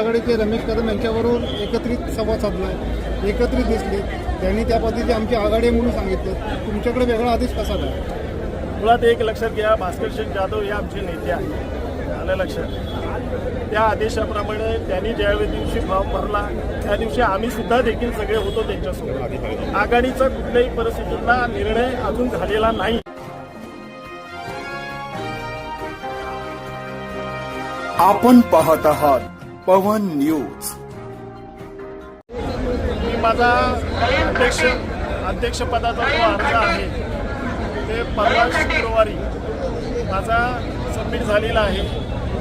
आघाडीचे रमेश कदम यांच्याबरोबर एकत्रित संवाद साधला एकत्रित दिसले. त्यांनी त्या पद्धतीची आमची आघाडी आहे म्हणून सांगितलं. तुमच्याकडे वेगळा आदेश कसा काय मुळात एक लक्षात घ्या भास्कर शेठ जाधव हे आमचे नेते आहेत. आलं लक्षात. त्या आदेशाप्रमाणे त्यांनी ज्यावेळी दिवशी फॉर्म भरला त्या दिवशी आम्ही सुद्धा देखील सगळे होतो त्यांच्यासोबत. आघाडीचा कुठल्याही परिस्थितीतला निर्णय अजून झालेला नाही. आपण पाहत आहात पवन न्यूज. मी माझा अध्यक्ष अध्यक्षपदाचा जो अर्ज आहे ते परवा शुक्रवारी माझा सबमिट झालेला आहे.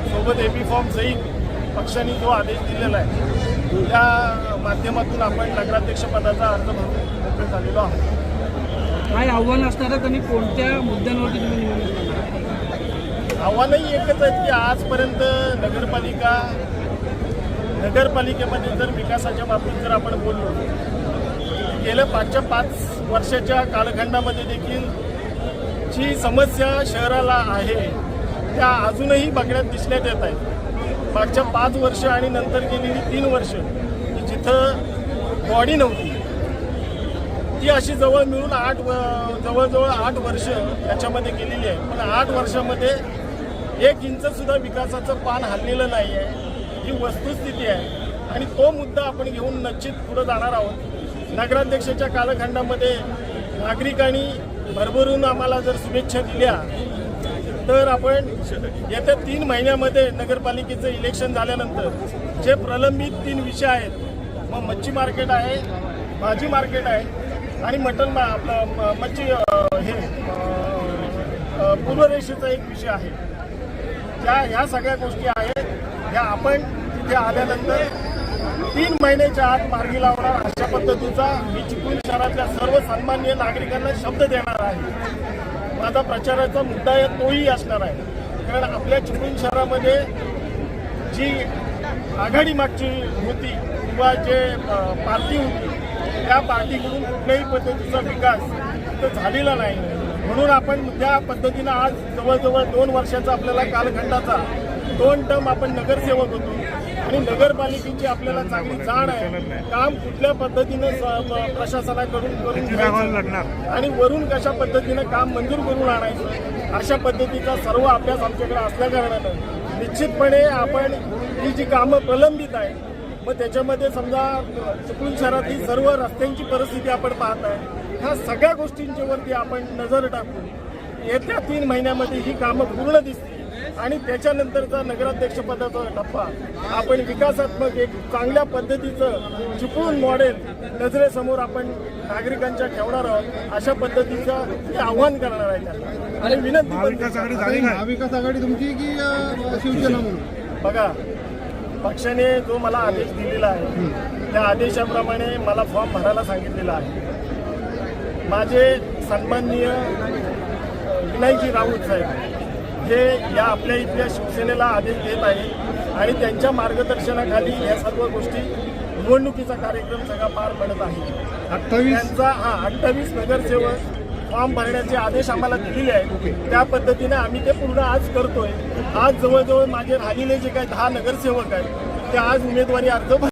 सोबत एपी फॉर्म सहित पक्षाने जो आदेश दिलेला आहे त्या माध्यमातून आपण नगराध्यक्षपदाचा अर्ज भरून मोकळे झालेलो आहोत. काय आव्हान असणार आहे आणि कोणत्या मुद्द्यांवरती तुम्ही निवडणूक? आव्हानही एकच आहे की आजपर्यंत नगरपालिका नगरपालिकेमध्ये जर विकासाच्या बाबतीत जर आपण बोललो गेल्या पाचच्या पाच वर्षाच्या कालखंडामध्ये देखील जी समस्या शहराला आहे त्या अजूनही बघण्यात दिसण्यात येत आहेत. मागच्या पाच वर्ष आणि नंतर गेलेली तीन वर्ष की जिथं बॉडी नव्हती ती अशी जवळ मिळून आठ व- जवळजवळ आठ वर्ष याच्यामध्ये गेलेली आहे. पण आठ वर्षामध्ये एक इंचसुद्धा विकासाचं पान हललेलं नाही आहे ही वस्तुस्थिती आहे आणि तो मुद्दा आपण घेऊन निश्चित पुढे जाणार आहोत. नगराध्यक्षाच्या कालखंडामध्ये नागरिकांनी भरभरून आम्हाला जर शुभेच्छा दिल्या तर आपण येत्या तीन महिन्यामध्ये नगरपालिकेचं इलेक्शन झाल्यानंतर जे प्रलंबित तीन विषय आहेत मग मच्छी मार्केट आहे भाजी मार्केट आहे आणि मटन मा- आपलं म- मच्छी हे अं, पूर्वरेषेचा एक विषय आहे. त्या ह्या सगळ्या गोष्टी आहेत ह्या आपण तिथे आल्यानंतर तीन महिन्याच्या आत मार्गी लावणार अशा पद्धतीचा मी चिपळूण शहरातल्या सर्व सन्मान्य नागरिकांना शब्द देणार आहे. माझा प्रचाराचा मुद्दा आहे तोही असणार आहे. कारण आपल्या चिपळूण शहरामध्ये जी आघाडी मागची होती किंवा जे पार्टी होती त्या पार्टीकडून कुठल्याही पद्धतीचा विकास तर झालेला नाही. म्हणून आपण त्या पद्धतीनं आज जवळजवळ दोन वर्षाचा आपल्याला कालखंडाचा दोन टर्म आपण नगरसेवक होतो. आणि नगरपालिकेची आपल्याला चांगली जाण आहे. काम कुठल्या पद्धतीनं प्रशासनाकडून करून आणि वरून कशा पद्धतीनं काम मंजूर करून आणायचं? अशा पद्धतीचा सर्व अभ्यास आमच्याकडे असल्याकारणानं निश्चितपणे आपण ही जी कामं प्रलंबित आहे मग त्याच्यामध्ये समजा चिपळूण शहरातील सर्व रस्त्यांची परिस्थिती आपण पाहत आहे. ह्या सगळ्या गोष्टींच्या वरती आपण नजर टाकून येत्या तीन महिन्यामध्ये ही कामं पूर्ण दिसतील. आणि त्याच्यानंतरचा नगराध्यक्षपदाचा टप्पा. आपण विकासात्मक एक चांगल्या पद्धतीचं चिपळूण मॉडेल नजरेसमोर आपण नागरिकांच्या ठेवणार आहोत. अशा पद्धतीचं मी आव्हान करणार आहे आणि विनंती महाविकास आघाडी तुमची की शिवसेना म्हणून? बघा पक्षाने जो मला आदेश दिलेला आहे त्या आदेशाप्रमाणे मला फॉर्म भरायला सांगितलेला आहे. माझे सन्माननीय विनायकजी राऊत साहेब हे या आपल्या इथल्या शिवसेनेला आदेश देत आहे आणि त्यांच्या मार्गदर्शनाखाली या सर्व गोष्टी निवडणुकीचा कार्यक्रम सगळा पार पडत आहे. अठ्ठावीस? त्यांचा हा अठ्ठावीस नगरसेवक फॉर्म भरण्याचे आदेश आम्हाला दिलेले आहेत. त्या पद्धतीने आम्ही ते पूर्ण आज करतोय. आज जवळजवळ माझे राहिलेले जे काही दहा नगरसेवक आहेत ते आज उमेदवारी अर्ज